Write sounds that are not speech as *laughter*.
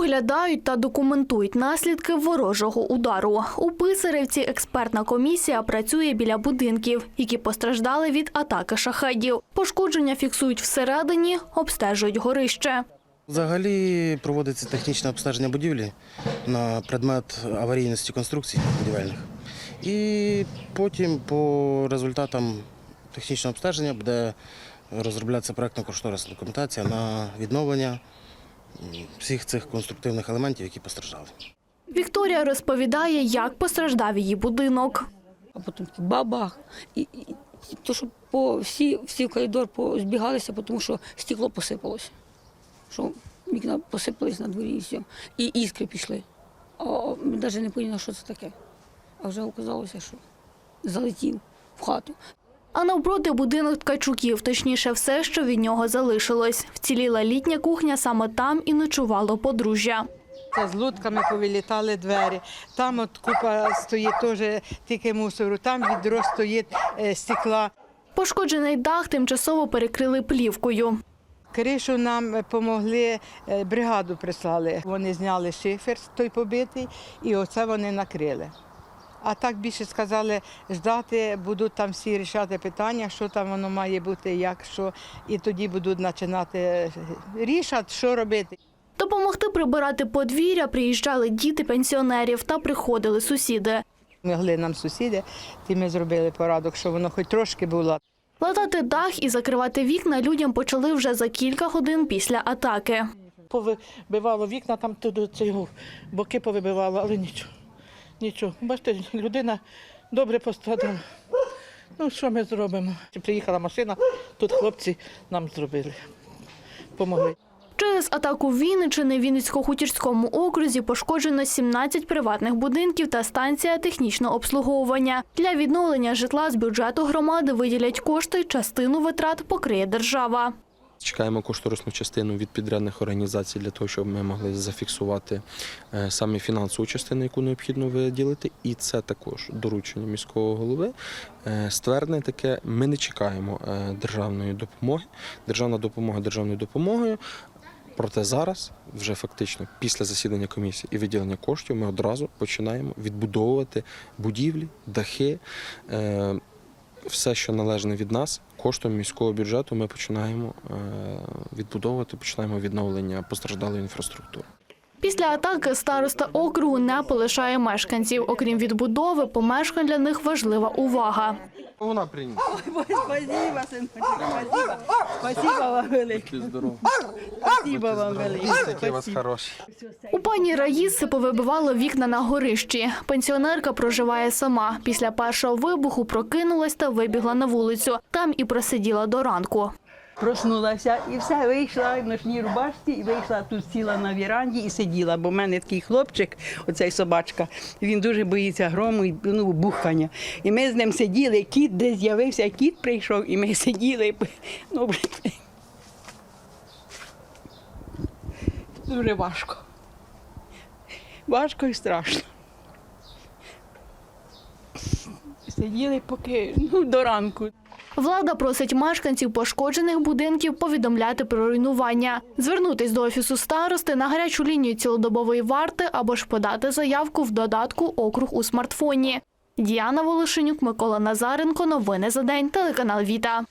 Оглядають та документують наслідки ворожого удару. У Писарівці експертна комісія працює біля будинків, які постраждали від атаки шахедів. Пошкодження фіксують всередині, обстежують горище. Взагалі проводиться технічне обстеження будівлі на предмет аварійності конструкцій будівельних. І потім по результатам технічного обстеження буде розроблятися проєктно-кошторисна документація на відновлення всіх цих конструктивних елементів, які постраждали. Вікторія розповідає, як постраждав її будинок. а потім бабах. І, і, і то, що по всі, всі в коридор збігалися, тому що стекло посипалося. Що вікна посипались на дворі і все. І іскри пішли. А ми навіть не поняли, що це таке. А вже оказалося, що залетів в хату. А навпроти будинок Ткачуків, точніше, все, що від нього залишилось. Вціліла літня кухня, саме там і ночувало подружжя. Це з лодками повилітали двері. Там от купа стоїть теж тільки мусору, там відро стоїть е, стекла. Пошкоджений дах тимчасово перекрили плівкою. Кришу нам допомогли, бригаду прислали. Вони зняли шифер той побитий і оце вони накрили. А так більше сказали, ждати, будуть там всі рішати питання, що там воно має бути, як що, і тоді будуть починати е, рішати, що робити. Допомогти прибирати подвір'я приїжджали діти пенсіонерів та приходили сусіди. Могли нам сусіди, і ми зробили порадок, що воно хоч трошки було. Латати дах і закривати вікна людям почали вже за кілька годин після атаки. повибивало вікна, там туди цього боки повибивало, але нічого. Нічого. Бачите, людина добре пострадала. Ну, що ми зробимо? Приїхала машина, тут хлопці нам зробили. Помогли. Через атаку Вінничини в Вінницько-Хутірському окрузі пошкоджено 17 приватних будинків та станція технічного обслуговування. Для відновлення житла з бюджету громади виділять кошти, частину витрат покриє держава. Чекаємо кошторисну частину від підрядних організацій для того, щоб ми могли зафіксувати е, саме фінансову частину, яку необхідно виділити. І це також доручення міського голови. Е, Ствердне таке, ми не чекаємо е, державної допомоги. Державна допомога державною допомогою. Проте зараз, вже фактично після засідання комісії і виділення коштів, ми одразу починаємо відбудовувати будівлі, дахи. Все, що належне від нас, коштом міського бюджету, ми починаємо е, відбудовувати, починаємо відновлення постраждалої інфраструктури. Після атаки староста округу не полишає мешканців. Окрім відбудови, помешкань для них важлива увага. Вона прийнята. Спасибо, сыночек, спасибо. Спасибо вам велике. Спасибо вам велике. Такі вас хороші. У пані Раїси повибивало вікна на горищі. Пенсіонерка проживає сама. Після першого вибуху прокинулась та вибігла на вулицю. Там і просиділа до ранку. Проснулася і все, вийшла в ночній рубашці, і вийшла тут сіла на віранді і сиділа. Бо в мене такий хлопчик, оцей собачка, він дуже боїться грому і ну, бухання. І ми з ним сиділи, кіт десь з'явився, кіт прийшов, і ми сиділи. *laughs* Ну. Дуже важко. Важко і страшно. Сиділи поки ну, до ранку. Влада просить мешканців пошкоджених будинків повідомляти про руйнування, звернутись до офісу старости на гарячу лінію цілодобової варти або ж подати заявку в додатку округ у смартфоні. Діана Волошенюк, Микола Назаренко. Новини за день. Телеканал Віта.